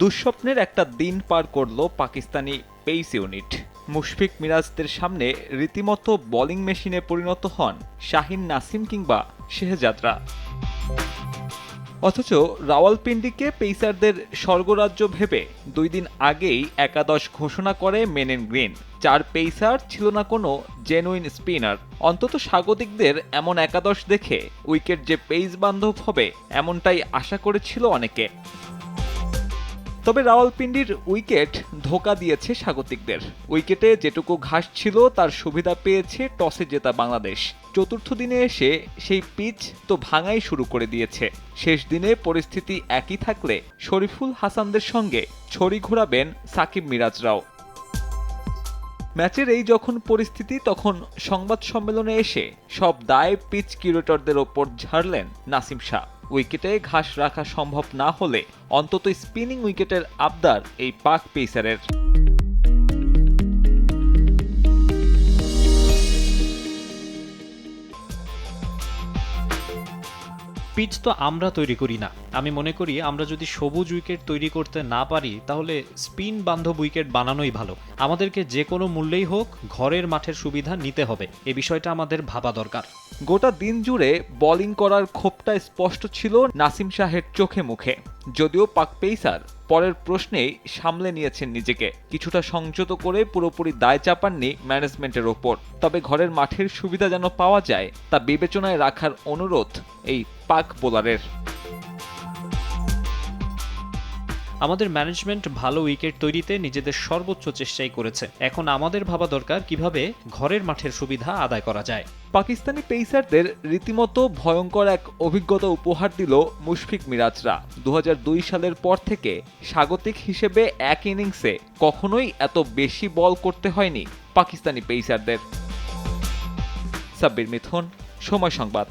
দুঃস্বপ্নের একটা দিন পার করল পাকিস্তানি পেইস ইউনিট। মুশফিক মিরাজদের সামনে রীতিমতো বোলিং মেশিনে পরিণত হন শাহিন নাসিম কিংবা শেহজাদরা। অথচ রাওয়ালপিন্ডিকে পেসারদের স্বর্গরাজ্য ভেবে দুই দিন আগেই একাদশ ঘোষণা করে মেনেন গ্রিন। চার পেসার ছিল না কোনো জেনুইন স্পিনার অন্তত স্বাগতিকদের এমন একাদশ দেখে উইকেট যে পেস বান্ধব হবে, এমনটাই আশা করেছিল অনেকে। তবে রাওয়ালপিন্ডির উইকেট ধোকা দিয়েছে স্বাগতিকদের। উইকেটে যেটুকু ঘাস ছিল, তার সুবিধা পেয়েছে টসে জেতা বাংলাদেশ। চতুর্থ দিনে এসে সেই পিচ তো ভাঙাই শুরু করে দিয়েছে। শেষ দিনে পরিস্থিতি একই থাকলে শরীফুল হাসানদের সঙ্গে ছড়ি ঘোরাবেন সাকিব মিরাজরাও। ম্যাচের এই যখন পরিস্থিতি, তখন সংবাদ সম্মেলনে এসে সব দায় পিচ কিউরেটরদের ওপর ঝাড়লেন নাসিম শাহ। উইকেটে ঘাস রাখা সম্ভব না হলে অন্তত স্পিনিং উইকেটের আবদার এই পাক পেসারের। পিচ তো আমরা তৈরি করি না। আমি মনে করি আমরা যদি সবুজ উইকেট তৈরি করতে না পারি, তাহলে স্পিন বান্ধব উইকেট বানানোই ভালো। আমাদেরকে যে কোনো মূল্যেই হোক ঘরের মাঠের সুবিধা নিতে হবে। এ বিষয়টা আমাদের ভাবা দরকার। গোটা দিন জুড়ে বোলিং করার ক্ষোভটা স্পষ্ট ছিল নাসিম শাহের চোখে মুখে। যদিও পাক পেইসার পরের প্রশ্নেই সামলে নিয়েছেন নিজেকে। কিছুটা সংযত করে পুরোপুরি দায় চাপাননি ম্যানেজমেন্টের ওপর। তবে ঘরের মাঠের সুবিধা যেন পাওয়া যায়, তা বিবেচনায় রাখার অনুরোধ এই পাক বোলারের। আমাদের ম্যানেজমেন্ট ভালো উইকেট তৈরিতে নিজেদের সর্বোচ্চ চেষ্টাই করেছে। এখন আমাদের ভাবা দরকার কীভাবে ঘরের মাঠের সুবিধা আদায় করা যায়। পাকিস্তানি পেসারদের রীতিমতো ভয়ঙ্কর এক অভিজ্ঞতা উপহার দিল মুশফিক মিরাজরা। দু হাজার দুই সালের পর থেকে স্বাগতিক হিসেবে এক ইনিংসে কখনোই এত বেশি বল করতে হয়নি পাকিস্তানি পেসারদের সাব্বির মিথুন, সময় সংবাদ।